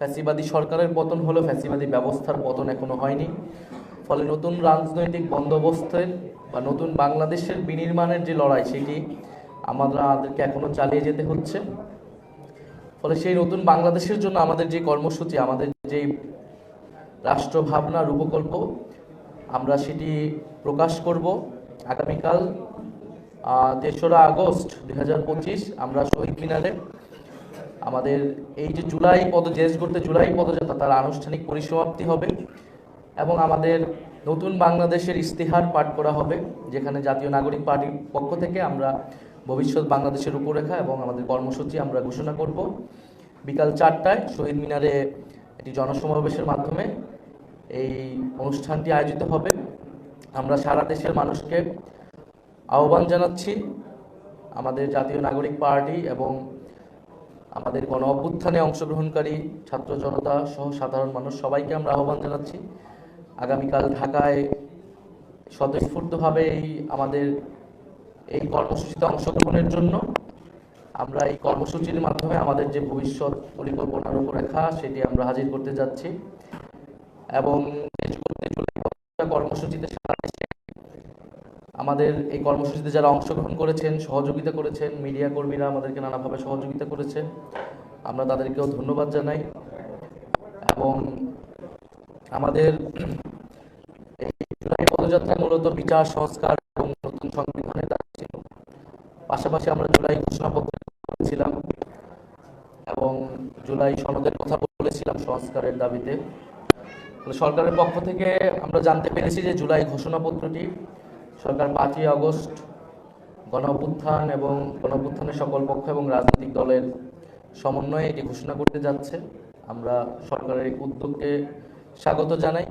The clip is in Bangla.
ফ্যাসিবাদী সরকারের পতন হলো ফ্যাসিবাদী ব্যবস্থার পতন এখনও হয়নি। ফলে নতুন রাজনৈতিক বন্দোবস্তের বা নতুন বাংলাদেশের বিনির্মাণের যে লড়াই, সেটি আমাদেরকে এখনও চালিয়ে যেতে হচ্ছে। ফলে সেই নতুন বাংলাদেশের জন্য আমাদের যে কর্মসূচি, আমাদের যে রাষ্ট্র ভাবনা রূপকল্প, আমরা সেটি প্রকাশ করব। আগামীকাল তেসরা আগস্ট দুই হাজার পঁচিশ আমরা শহীদ মিনারে আমাদের এই যে জুলাই পদ জেস করতে জুলাই পদযাত্রা, তার আনুষ্ঠানিক পরিসমাপ্তি হবে এবং আমাদের নতুন বাংলাদেশের ইস্তেহার পাঠ করা হবে, যেখানে জাতীয় নাগরিক পার্টির পক্ষ থেকে আমরা ভবিষ্যৎ বাংলাদেশের রূপরেখা এবং আমাদের কর্মসূচি আমরা ঘোষণা করব। বিকাল চারটায় শহীদ মিনারে একটি জনসমাবেশের মাধ্যমে এই অনুষ্ঠানটি আয়োজিত হবে। আমরা সারা দেশের মানুষকে আহ্বান জানাচ্ছি, আমাদের জাতীয় নাগরিক পার্টি এবং আমাদের গণ অভ্যুত্থানে অংশগ্রহণকারী ছাত্র জনতা সহ সাধারণ মানুষ সবাইকে আমরা আহ্বান জানাচ্ছি। আগামীকাল ঢাকায় স্বতঃস্ফূর্তভাবে এই আমাদের এই কর্মসূচিতে অংশগ্রহণের জন্য আমরা এই কর্মসূচির মাধ্যমে আমাদের যে ভবিষ্যৎ পরিকল্পনা রূপরেখা, সেটি আমরা হাজির করতে যাচ্ছি। এবং কর্মসূচিতে আমাদের এই কর্মসূচিতে যারা অংশগ্রহণ করেছেন, সহযোগিতা করেছেন, মিডিয়া কর্মীরা আমাদেরকে নানাভাবে সহযোগিতা করেছেন, আমরা তাদেরকেও ধন্যবাদ জানাই। এবং আমাদের এই পদযাত্রা মূলত বিচার, সংস্কার এবং নতুন সংবিধানের দাবি ছিল। পাশাপাশি আমরা জুলাই ঘোষণাপত্র করেছিলাম এবং জুলাই সনদের কথা বলেছিলাম সংস্কারের দাবিতে। সরকারের পক্ষ থেকে আমরা জানতে পেরেছি যে জুলাই ঘোষণাপত্রটি সরকার পাঁচই আগস্ট গণপুত্থান এবং গণপুত্থানের সকল পক্ষ এবং রাজনৈতিক দলের সমন্বয়ে এটি ঘোষণা করতে যাচ্ছে। আমরা সরকারের উদ্যোগকে স্বাগত জানাই।